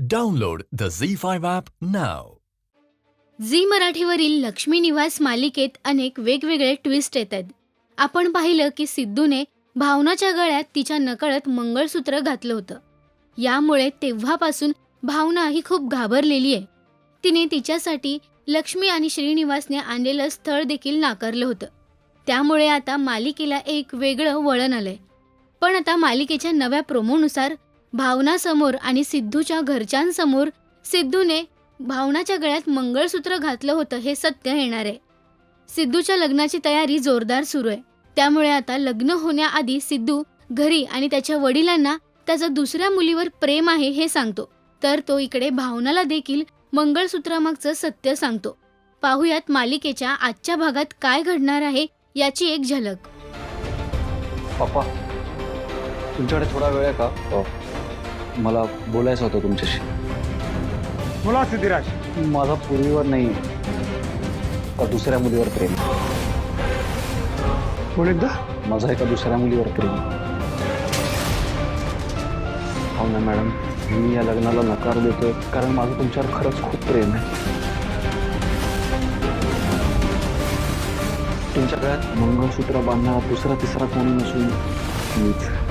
Download the Zee five app now Zee मराठीवरील लक्ष्मी निवास मालिकेत अनेक वेगवेगळे ट्विस्ट येत आहेत आपण पाहिलं की सिद्धूने भावनाच्या गळ्यात तिच्या नकळत मंगळसूत्र घातलं होतं. यामुळे तेव्हापासून भावना ही खूप घाबरलेली आहे. तिने तिच्यासाठी लक्ष्मी आणि श्रीनिवासने आणलेलं स्थळ देखील नाकारलं होतं. त्यामुळे आता मालिकेला एक वेगळं वळण आलंय. पण आता मालिकेच्या नव्या प्रोमोनुसार भावनासमोर आणि सिद्धूच्या घरच्यांसमोर सिद्धूने भावनाच्या गळ्यात मंगळसूत्र घातलं होतं हे सत्य येणार. आहे सिद्धूच्या लग्नाची तयारी जोरदार सुरू आहे. त्यामुळे आता लग्न होण्याआधी सिद्धू घरी आणि त्याच्या वडिलांना त्याचं दुसऱ्या मुलीवर प्रेम आहे हे सांगतो. तर तो इकडे भावनाला देखील मंगळसूत्रामागचं सत्य सांगतो. पाहुयात मालिकेच्या आजच्या भागात काय घडणार आहे याची एक झलक. तुमच्याकडे थोडा वेळ आहे का? हो. मला बोलायचं होतं तुमच्याशी. बोला सिद्धिराज. माझा पूर्वीवर नाही तर दुसऱ्या मुलीवर प्रेम. कोण एकदा. माझा एका दुसऱ्या मुलीवर प्रेम. हो ना मॅडम. मी या लग्नाला नकार देतोय कारण माझं तुमच्यावर खरंच खूप प्रेम आहे. तुमच्या गळ्यात मंगळसूत्र बांधणारा दुसरा तिसरा कोणी नसून मीच.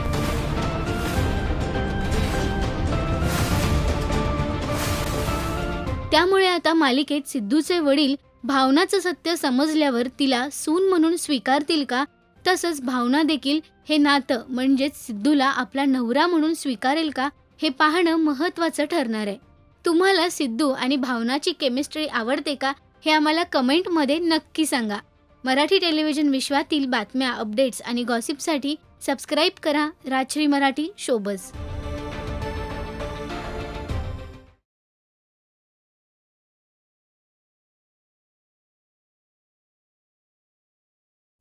त्यामुळे आता मालिकेत सिद्धूचे वडील भावनाचं सत्य समजल्यावर तिला सून म्हणून स्वीकारतील का? तसंच भावना देखील हे नातं म्हणजेच सिद्धूला आपला नवरा म्हणून स्वीकारेल का? हे पाहणं महत्वाचं ठरणार आहे. तुम्हाला सिद्धू आणि भावनाची केमिस्ट्री आवडते का? हे आम्हाला कमेंटमध्ये नक्की सांगा. मराठी टेलिव्हिजन विश्वातील बातम्या अपडेट्स आणि गॉसिपसाठी सबस्क्राईब करा Rajshri Marathi showbiz.